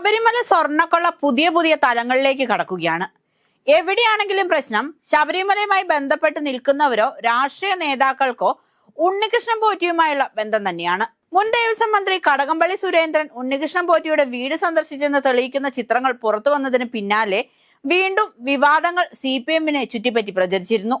ശബരിമല സ്വർണക്കൊള്ള പുതിയ പുതിയ തലങ്ങളിലേക്ക് കടക്കുകയാണ്. എവിടെയാണെങ്കിലും പ്രശ്നം ശബരിമലയുമായി ബന്ധപ്പെട്ട് നിൽക്കുന്നവരോ രാഷ്ട്രീയ നേതാക്കൾക്കോ ഉണ്ണികൃഷ്ണൻ പോറ്റിയുമായുള്ള ബന്ധം തന്നെയാണ്. മുൻ ദേവസ്വം മന്ത്രി കടകംപള്ളി സുരേന്ദ്രൻ ഉണ്ണികൃഷ്ണൻ പോറ്റിയുടെ വീട് സന്ദർശിച്ചെന്ന് തെളിയിക്കുന്ന ചിത്രങ്ങൾ പുറത്തു വന്നതിന് പിന്നാലെ വീണ്ടും വിവാദങ്ങൾ സി പി എമ്മിനെ ചുറ്റിപ്പറ്റി പ്രചരിച്ചിരുന്നു.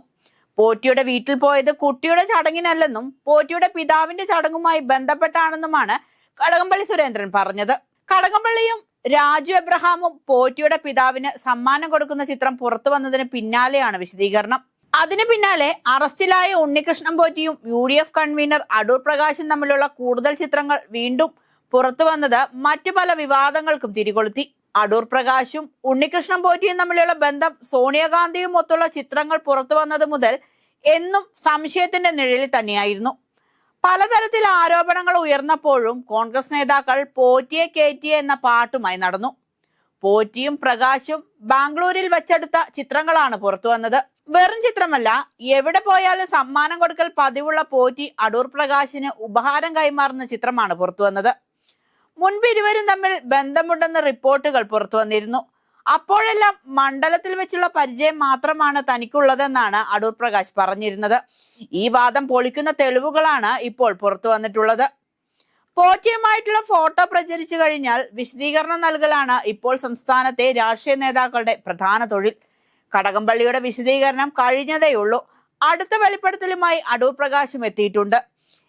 പോറ്റിയുടെ വീട്ടിൽ പോയത് കുട്ടിയുടെ ചടങ്ങിനല്ലെന്നും പോറ്റിയുടെ പിതാവിന്റെ ചടങ്ങുമായി ബന്ധപ്പെട്ടാണെന്നുമാണ് കടകംപള്ളി സുരേന്ദ്രൻ പറഞ്ഞത്. കടകംപള്ളിയും രാജു എബ്രഹാമും പോറ്റിയുടെ പിതാവിന് സമ്മാനം കൊടുക്കുന്ന ചിത്രം പുറത്തു വന്നതിന് പിന്നാലെയാണ് വിശദീകരണം. അതിനു പിന്നാലെ അറസ്റ്റിലായ Unnikrishnan പോറ്റിയും U D F convener Adoor പ്രകാശും തമ്മിലുള്ള കൂടുതൽ ചിത്രങ്ങൾ വീണ്ടും പുറത്തു വന്നത് മറ്റു പല വിവാദങ്ങൾക്കും തിരികൊളുത്തി. അടൂർ പ്രകാശും ഉണ്ണികൃഷ്ണൻ പോറ്റിയും തമ്മിലുള്ള ബന്ധം സോണിയാഗാന്ധിയും ഒത്തുള്ള ചിത്രങ്ങൾ പുറത്തു വന്നത് മുതൽ എന്നും സംശയത്തിന്റെ നിഴലിൽ തന്നെയായിരുന്നു. പലതരത്തിൽ ആരോപണങ്ങൾ ഉയർന്നപ്പോഴും കോൺഗ്രസ് നേതാക്കൾ പോറ്റിയെ കയറ്റിയെ എന്ന പാട്ടുമായി നടന്നു. പോറ്റിയും പ്രകാശും ബാംഗ്ലൂരിൽ വെച്ചെടുത്ത ചിത്രങ്ങളാണ് പുറത്തു വന്നത്. വെറും ചിത്രമല്ല എവിടെ പോയാലും സമ്മാനം കൊടുക്കൽ പതിവുള്ള പോറ്റി അടൂർ പ്രകാശിന് ഉപഹാരം കൈമാറുന്ന ചിത്രമാണ് പുറത്തു വന്നത്. മുൻപ് ഇരുവരും തമ്മിൽ ബന്ധമുണ്ടെന്ന റിപ്പോർട്ടുകൾ പുറത്തു വന്നിരുന്നു. അപ്പോഴെല്ലാം മണ്ഡലത്തിൽ വെച്ചുള്ള പരിചയം മാത്രമാണ് തനിക്കുള്ളതെന്നാണ് അടൂർ പ്രകാശ് പറഞ്ഞിരുന്നത്. ഈ വാദം പൊളിക്കുന്ന തെളിവുകളാണ് ഇപ്പോൾ പുറത്തു വന്നിട്ടുള്ളത്. പോറ്റിയുമായിട്ടുള്ള ഫോട്ടോ പ്രചരിച്ചു കഴിഞ്ഞാൽ വിശദീകരണം നൽകലാണ് ഇപ്പോൾ സംസ്ഥാനത്തെ രാഷ്ട്രീയ നേതാക്കളുടെ പ്രധാന തൊഴിൽ. കടകംപള്ളിയുടെ വിശദീകരണം കഴിഞ്ഞതേയുള്ളൂ. അടുത്ത വെളിപ്പെടുത്തലുമായി അടൂർ പ്രകാശും എത്തിയിട്ടുണ്ട്.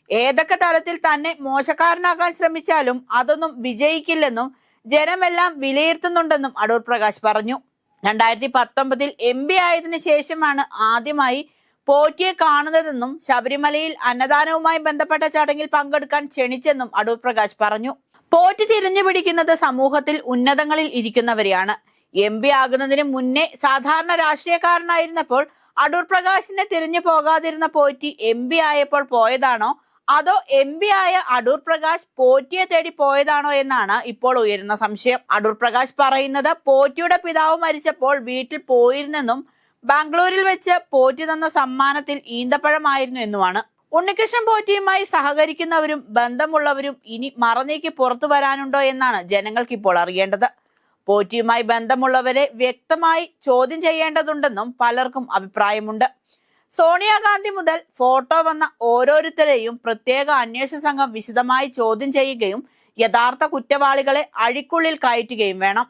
ഏതൊക്കെ തരത്തിൽ തന്നെ മോശക്കാരനാക്കാൻ ശ്രമിച്ചാലും അതൊന്നും വിജയിക്കില്ലെന്നും ജനമെല്ലാം വിലയിരുത്തുന്നുണ്ടെന്നും അടൂർ പ്രകാശ് പറഞ്ഞു. രണ്ടായിരത്തി പത്തൊമ്പതിൽ എം പി ആയതിനു ശേഷമാണ് ആദ്യമായി പോറ്റിയെ കാണുന്നതെന്നും ശബരിമലയിൽ അന്നദാനവുമായി ബന്ധപ്പെട്ട ചടങ്ങിൽ പങ്കെടുക്കാൻ ക്ഷണിച്ചെന്നും അടൂർ പ്രകാശ് പറഞ്ഞു. പോറ്റി തിരിഞ്ഞു പിടിക്കുന്നത് സമൂഹത്തിൽ ഉന്നതങ്ങളിൽ ഇരിക്കുന്നവരെയാണ്. എം പി ആകുന്നതിന് മുന്നേ സാധാരണ രാഷ്ട്രീയക്കാരനായിരുന്നപ്പോൾ അടൂർ പ്രകാശിനെ തിരിഞ്ഞു പോകാതിരുന്ന പോറ്റി എം പി ആയപ്പോൾ പോയതാണോ അതോ എം പി ആയ അടൂർ പ്രകാശ് പോറ്റിയെ തേടി പോയതാണോ എന്നാണ് ഇപ്പോൾ ഉയരുന്ന സംശയം. അടൂർ പ്രകാശ് പറയുന്നത് പോറ്റിയുടെ പിതാവ് മരിച്ചപ്പോൾ വീട്ടിൽ പോയിരുന്നെന്നും ബാംഗ്ലൂരിൽ വെച്ച് പോറ്റി തന്ന സമ്മാനത്തിൽ ഈന്തപ്പഴമായിരുന്നു എന്നുമാണ്. ഉണ്ണികൃഷ്ണൻ പോറ്റിയുമായി സഹകരിക്കുന്നവരും ബന്ധമുള്ളവരും ഇനി മറനീക്ക് പുറത്തു വരാനുണ്ടോ എന്നാണ് ജനങ്ങൾക്ക് ഇപ്പോൾ അറിയേണ്ടത്. പോറ്റിയുമായി ബന്ധമുള്ളവരെ വ്യക്തമായി ചോദ്യം ചെയ്യേണ്ടതുണ്ടെന്നും പലർക്കും അഭിപ്രായമുണ്ട്. സോണിയാഗാന്ധി മുതൽ ഫോട്ടോ വന്ന ഓരോരുത്തരെയും പ്രത്യേക അന്വേഷണ സംഘം വിശദമായി ചോദ്യം ചെയ്യുകയും യഥാർത്ഥ കുറ്റവാളികളെ അഴിക്കുള്ളിൽ കയറ്റുകയും വേണം.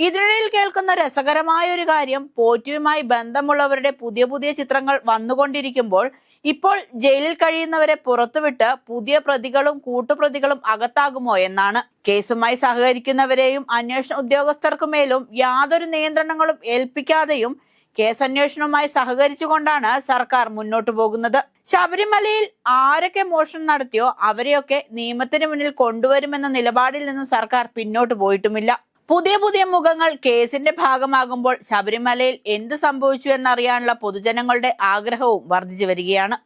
ഇതിനിടയിൽ കേൾക്കുന്ന രസകരമായ ഒരു കാര്യം പോറ്റിയുമായി ബന്ധമുള്ളവരുടെ പുതിയ പുതിയ ചിത്രങ്ങൾ വന്നുകൊണ്ടിരിക്കുമ്പോൾ ഇപ്പോൾ ജയിലിൽ കഴിയുന്നവരെ പുറത്തുവിട്ട് പുതിയ പ്രതികളും കൂട്ടുപ്രതികളും അകത്താകുമോ എന്നാണ്. കേസുമായി സഹകരിക്കുന്നവരെയും അന്വേഷണ ഉദ്യോഗസ്ഥർക്കുമേലും യാതൊരു നിയന്ത്രണങ്ങളും ഏൽപ്പിക്കാതെയും കേസന്വേഷണവുമായി സഹകരിച്ചുകൊണ്ടാണ് സർക്കാർ മുന്നോട്ടു പോകുന്നത്. ശബരിമലയിൽ ആരൊക്കെ മോഷണം നടത്തിയോ അവരെയൊക്കെ നിയമത്തിന് മുന്നിൽ കൊണ്ടുവരുമെന്ന നിലപാടിൽ നിന്നും സർക്കാർ പിന്നോട്ട് പോയിട്ടുമില്ല. പുതിയ പുതിയ മുഖങ്ങൾ കേസിന്റെ ഭാഗമാകുമ്പോൾ ശബരിമലയിൽ എന്ത് സംഭവിച്ചു എന്നറിയാനുള്ള പൊതുജനങ്ങളുടെ ആഗ്രഹവും വർദ്ധിച്ചു വരികയാണ്.